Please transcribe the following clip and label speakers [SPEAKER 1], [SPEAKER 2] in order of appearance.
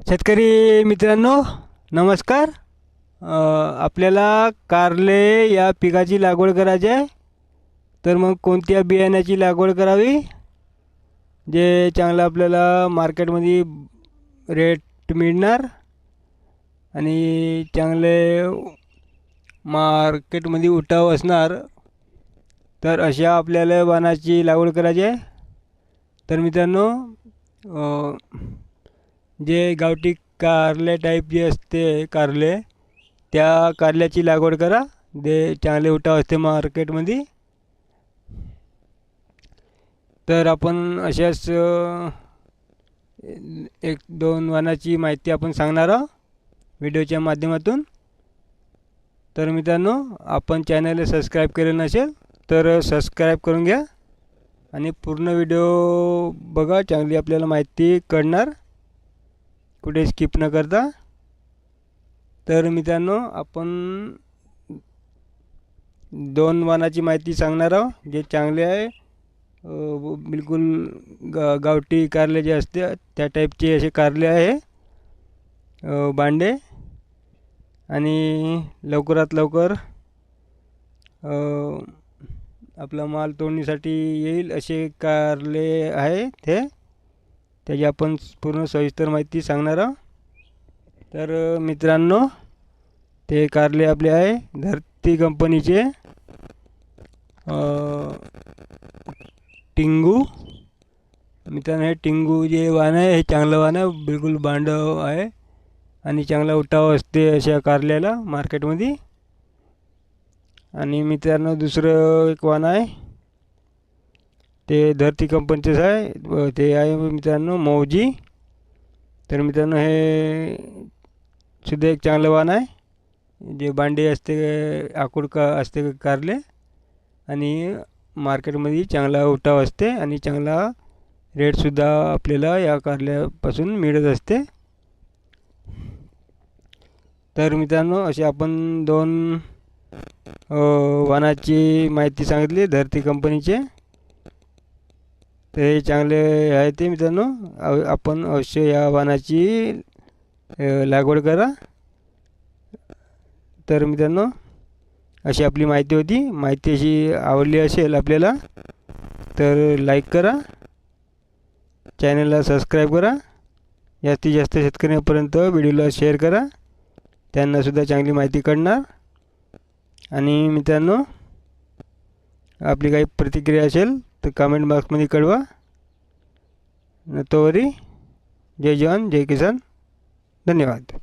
[SPEAKER 1] शेतकरी मित्रांनो नमस्कार. आपल्याला कारले या पिकाची लागवड करायची आहे. तर मग कोणत्या बियाण्याची लागवड करावी? जे चांगलं आपल्याला मार्केटमध्ये रेट मिळणार आणि चांगले मार्केटमध्ये उठाव असणार तर अशा आपल्याला वाणाची लागवड करायची आहे. तर मित्रांनो जे गावठी कारले टाईप जे असते कारले त्या कारल्याची लागवड करा. जे चांगले उठाव असते मार्केटमध्ये तर आपण अशाच एक दोन वाणाची माहिती आपण सांगणार आहोत व्हिडिओच्या माध्यमातून. तर मित्रांनो आपण चॅनलला सबस्क्राईब केलं नसेल तर सबस्क्राईब करून घ्या. आणि पूर्ण व्हिडिओ बघा चांगली आपल्याला माहिती कळणार. कुठे स्किप न करता. तर मित्रांनो आपण दोन वाणाची माहिती सांगणार आहोत जे चांगले आहे. बिलकुल गा गावठी कारले जे असते त्या टाईपचे असे कारले आहे. बांडे आणि लवकरात लवकर आपला माल तोडणीसाठी येईल असे कारले आहे ते. त्याची आपण पूर्ण सविस्तर माहिती सांगणार आहोत. तर मित्रांनो ते कारले आपले आहे धरती कंपनीचे टिंगू. मित्रांनो हे टिंगू जे वाण आहे हे चांगलं वाहन आहे बिलकुल बांडव आहे आणि चांगला उठाव असते अशा कारल्याला मार्केटमध्ये. आणि मित्रांनो दुसरं एक वाहन आहे ते धरती कंपनीचेच आहे. ते आहे मित्रांनो मौजी. तर मित्रांनो हे सुद्धा एक चांगलं वाहन आहे. जे बांडे असते आकुड का असते कारले. आणि मार्केटमध्ये चांगला उठाव असते आणि चांगला रेटसुद्धा आपल्याला या कारल्यापासून मिळत असते. तर मित्रांनो असे आपण दोन वाहनाची माहिती सांगितली धरती कंपनीचे. तर हे चांगले आहे ते मित्रांनो. आपण अवश्य या वाणाची लागवड करा. तर मित्रांनो अशी आपली माहिती होती. माहिती अशी आवडली असेल आपल्याला तर लाईक करा. चॅनलला सबस्क्राईब करा. जास्तीत जास्त शेतकऱ्यांपर्यंत व्हिडिओला शेअर करा. त्यांनासुद्धा चांगली माहिती कळणार. आणि मित्रांनो आपली काही प्रतिक्रिया असेल तर कमेंट बॉक्समध्ये कळवा तोवरी जय जवान जय किसान धन्यवाद